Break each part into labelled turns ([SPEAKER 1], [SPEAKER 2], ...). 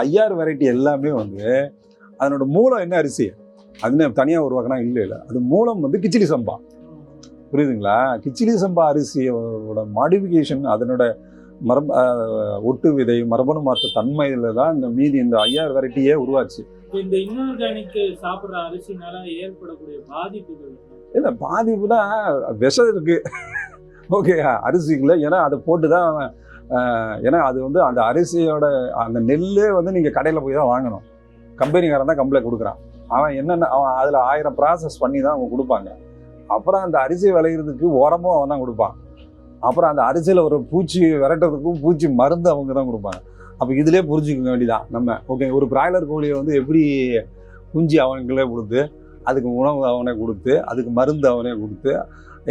[SPEAKER 1] அந்த வெரைட்டி எல்லாமே வந்து அதனோட மூலம் என்ன அரிசி? அதுன்னு தனியாக உருவாக்கினா இல்லை இல்லை. அது மூலம் வந்து கிச்சிலி சம்பா. புரியுதுங்களா? கிச்சிலி சம்பா அரிசியோட மாடிஃபிகேஷன் அதனோட மரப ஒட்டு விதை மரபணு மாற்ற தன்மையில தான் இந்த மீதி இந்த ஐயாறு வெரைட்டியே உருவாச்சு.
[SPEAKER 2] இந்த இன்ஆர்கானிக் சாப்பிடுற அரிசினால ஏற்படக்கூடிய பாதிப்புகள்
[SPEAKER 1] இல்லை பாதிப்பு தான் விஷம் இருக்கு. ஓகே அரிசிக்குள்ள ஏன்னா அதை போட்டு தான் ஏன்னா அது வந்து அந்த அரிசியோட அந்த நெல்லே வந்து நீங்கள் கடையில் போய் தான் வாங்கணும். கம்பெனிக்காரன் தான் கம்ப்ளைண்ட் கொடுக்குறான். அவன் என்னென்ன அவன் அதில் ஆயிரம் ப்ராசஸ் பண்ணி தான் அவங்க கொடுப்பாங்க. அப்புறம் அந்த அரிசி விளையிறதுக்கு உரமும் அவன் தான் கொடுப்பான். அப்புறம் அந்த அரிசியில் ஒரு பூச்சி விரட்டுறதுக்கும் பூச்சி மருந்து அவங்க தான் கொடுப்பாங்க. அப்போ இதிலே புரிஞ்சுக்க வேண்டியதான் நம்ம ஓகே ஒரு பிராய்லர் கோழியை வந்து எப்படி குஞ்சு அவனுங்களே கொடுத்து அதுக்கு உணவு அவனே கொடுத்து அதுக்கு மருந்து அவனே கொடுத்து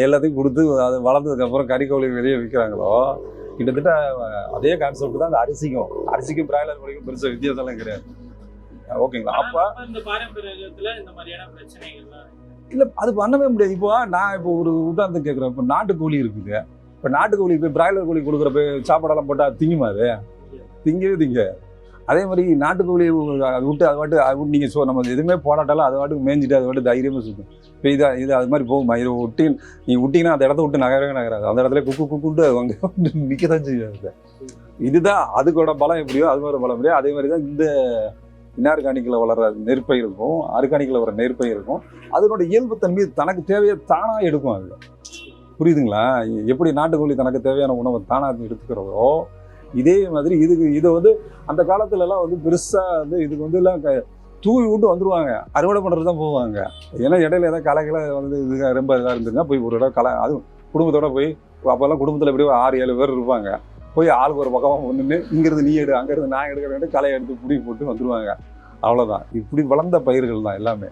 [SPEAKER 1] எல்லாத்தையும் கொடுத்து அது வளர்ந்ததுக்கப்புறம் கறிக்கோழி வெளியே விற்கிறாங்களோ கிட்டத்தட்ட அதே கான்செப்ட் தான் அந்த அரிசிக்கும். அரிசிக்கும் பிராய்லர் கோழிக்கும் பெருசாக வித்தியாசம்லாம் கிடையாது. ஓகேங்களா? அப்போ
[SPEAKER 2] இந்த பாரம்பரியத்துல இந்த மாதிரியான பிரச்சனைகள்லாம்
[SPEAKER 1] இல்லை அது பண்ணவே முடியாது. இப்போ நான் இப்போ ஒரு உதாரணத்துக்கு கேட்குறேன் இப்போ நாட்டுக்கோழி இருக்குது. இப்போ நாட்டுக்கோழி இப்போ பிராய்லர் கோழி கொடுக்குற போய் சாப்பாடெல்லாம் போட்டால் திங்குமா அது? திங்கவே திங்க. அதே மாதிரி நாட்டுக்கோழி விட்டு அது வாட்டு அது நீங்கள் ஸோ நம்ம எதுவுமே போராட்டாலும் அது பாட்டுக்கு மேய்ஞ்சிட்டு அது வாட்டு தைரியமாக சுற்றும் இப்போ இது இது அது மாதிரி போகுமா? இதை விட்டு நீ விட்டிங்கன்னா அந்த இடத்த விட்டு நகரவே நகராது. அந்த இடத்துல குக்கு குக்குன்ட்டு அது அங்கே நிற்க தான் செய்யாது இதுதான் அதுக்கோட பலம் எப்படியோ அது மாதிரி பலம் எப்படியோ. அதே மாதிரி தான் இந்த இன்னார்கானிக்கில் வளர்ற நெற்பயிருக்கும் ஆர்கானிக்கில் வர நெற்பயிருக்கும் அதனோட இயல்புத்தன்மை தனக்கு தேவையை தானாக எடுக்கும் அது புரியுதுங்களா? எப்படி நாட்டுக்கோழி தனக்கு தேவையான உணவை தானாக எடுத்துக்கிறதோ இதே மாதிரி இதுக்கு இதை வந்து அந்த காலத்துலலாம் வந்து பெருசாக வந்து இதுக்கு வந்து எல்லாம் க- தூவி விட்டு வந்துடுவாங்க அறுவடை பண்ணுறது தான் போவாங்க. ஏன்னா இடையில ஏதாவது கலைகளை வந்து இது ரொம்ப இதாக இருந்துச்சுன்னா போய் ஒரு இடம் கலை அதுவும் குடும்பத்தோட போய் அப்போல்லாம் குடும்பத்தில் எப்படியும் ஆறு ஏழு பேர் இருப்பாங்க. போய் ஆளுக்கு ஒரு பக்கமாக ஒன்று இங்கேருந்து நீ எடு அங்கேருந்து நான் எடுக்கிறேன் களை எடுத்து பிடி போட்டு வந்துடுவாங்க அவ்வளோதான் இப்படி வளர்ந்த பயிர்கள் தான் எல்லாமே.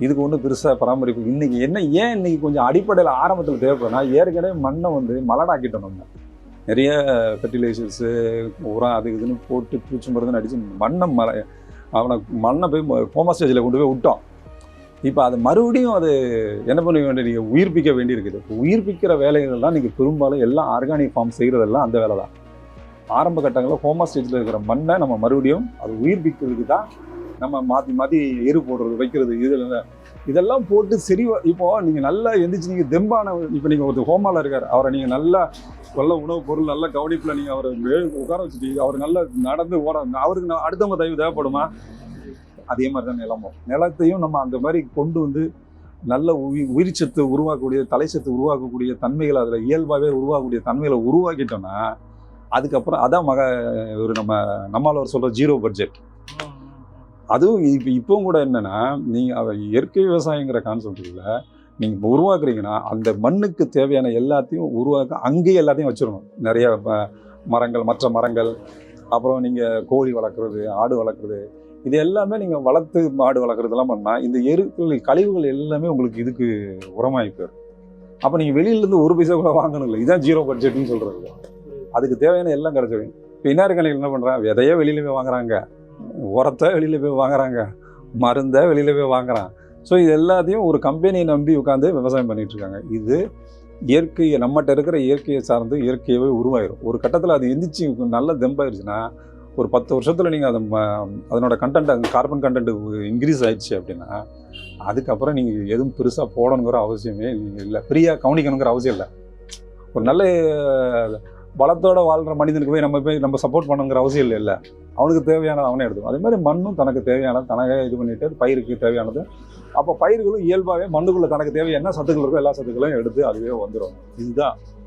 [SPEAKER 1] இதுக்கு ஒன்றும் பெருசாக பராமரிப்பு இன்றைக்கி என்ன ஏன் இன்றைக்கி கொஞ்சம் அடிப்படையில் ஆரம்பத்தில் தேவைப்படும்னா ஏற்கனவே மண்ணை வந்து மலடாக்கிட்டோம் நம்ம. நிறைய ஃபெர்டிலைசர்ஸு உரம் அது இதுன்னு போட்டு பூச்சி மருந்துன்னு அடித்து மண்ணை மலை அவனை மண்ணை போய் கோமா ஸ்டேஜில் கொண்டு போய் விட்டோம். இப்போ அது மறுபடியும் அது என்ன பண்ண வேண்டிய நீங்கள் உயிர்ப்பிக்க வேண்டியிருக்குது. இப்போ உயிர்ப்பிக்கிற வேலைகள்லாம் நீங்கள் பெரும்பாலும் எல்லாம் ஆர்கானிக் ஃபார்ம் செய்கிறதெல்லாம் அந்த வேலை தான். ஆரம்ப கட்டங்களில் ஹோமா ஸ்டேஜில் இருக்கிற மண்ணை நம்ம மறுபடியும் அது உயிர்ப்பிக்கிறதுக்கு தான் நம்ம மாற்றி மாற்றி எரு போடுறது வைக்கிறது இதில் இதெல்லாம் போட்டு சரி இப்போது நீங்கள் நல்லா எந்திரிச்சு நீங்கள் தெம்பான இப்போ நீங்கள் ஒரு ஹோமாவில் இருக்கார். அவரை நீங்கள் நல்லா நல்ல உணவு பொருள் நல்ல கவனிப்பில் நீங்கள் அவரை உட்கார வச்சுட்டு அவர் நல்லா நடந்து ஓட அவருக்கு நான் அடுத்தவங்க தயவு தேவைப்படுமா? அதே மாதிரி தான் நிலமும். நிலத்தையும் நம்ம அந்த மாதிரி கொண்டு வந்து நல்ல உயிர் உயிர்ச்சத்து உருவாக்கக்கூடிய தலைச்சத்து உருவாக்கக்கூடிய தன்மைகளை அதில் இயல்பாகவே உருவாக்கக்கூடிய தன்மைகளை உருவாக்கிட்டோம்னா அதுக்கப்புறம் அதான் மக ஒரு நம்ம நம்மளால் சொல்கிற ஜீரோ பட்ஜெட். அதுவும் இப்போ இப்பவும் கூட என்னன்னா நீங்கள் இயற்கை விவசாயங்கிற கான்செப்டில் நீங்கள் இப்போ உருவாக்குறீங்கன்னா அந்த மண்ணுக்கு தேவையான எல்லாத்தையும் உருவாக்க அங்கேயே எல்லாத்தையும் வச்சிடணும். நிறைய மரங்கள் மற்ற மரங்கள் அப்புறம் நீங்கள் கோழி வளர்க்குறது ஆடு வளர்க்குறது இது எல்லாமே நீங்கள் வளர்த்து மாடு வளர்க்குறதெல்லாம் பண்ணால் இந்த எருக்கள் கழிவுகள் எல்லாமே உங்களுக்கு இதுக்கு உரமாகி போயிடும். அப்போ நீங்கள் வெளியிலேருந்து ஒரு பைசா கூட வாங்கணும் இல்லை இதான் ஜீரோ பட்ஜெட்னு சொல்கிறது அதுக்கு தேவையான எல்லாம் கிடச்சிடும் இப்போ இன்னார்கணிகள் என்ன பண்ணுறான் விதையே வெளியில் போய் வாங்குறாங்க. உரத்தை வெளியில் போய் வாங்குறாங்க. மருந்தை வெளியில் போய் வாங்குறான். ஸோ இது எல்லாத்தையும் ஒரு கம்பெனியை நம்பி உட்காந்து விவசாயம் பண்ணிகிட்டு இருக்காங்க. இது இயற்கையை நம்மகிட்ட இருக்கிற இயற்கையை சார்ந்து இயற்கையாகவே உருவாயிரும். ஒரு கட்டத்தில் அது எந்திரிச்சு நல்ல தெம்பாயிருச்சுன்னா ஒரு பத்து வருஷத்தில் நீங்கள் அதை ம- அதனோட கண்டென்ட் கார்பன் கண்டென்ட் இன்க்ரீஸ் ஆயிடுச்சு அப்படின்னா அதுக்கப்புறம் நீங்கள் எதுவும் பெருசாக போடணுங்கிற அவசியமே நீங்கள் இல்லை. ஃப்ரீயாக கவனிக்கணுங்கிற அவசியம் இல்லை. ஒரு நல்ல பலத்தோட வாழ்கிற மனிதனுக்கு போய் நம்ம போய் நம்ம சப்போர்ட் பண்ணுங்கிற அவசியம் இல்லை இல்லை. அவனுக்கு தேவையானது அவனே எடுத்துக்கும். அதே மாதிரி மண்ணும் தனக்கு தேவையானது தனக்கே இது பண்ணிட்டு பயிருக்கு தேவையானது. அப்போ பயிர்களும் இயல்பாகவே மண்ணுக்குள்ள தனக்கு தேவை என்ன சத்துக்கள் இருக்கோ எல்லா சத்துக்களையும் எடுத்து அதுவே வந்துடும் இதுதான்.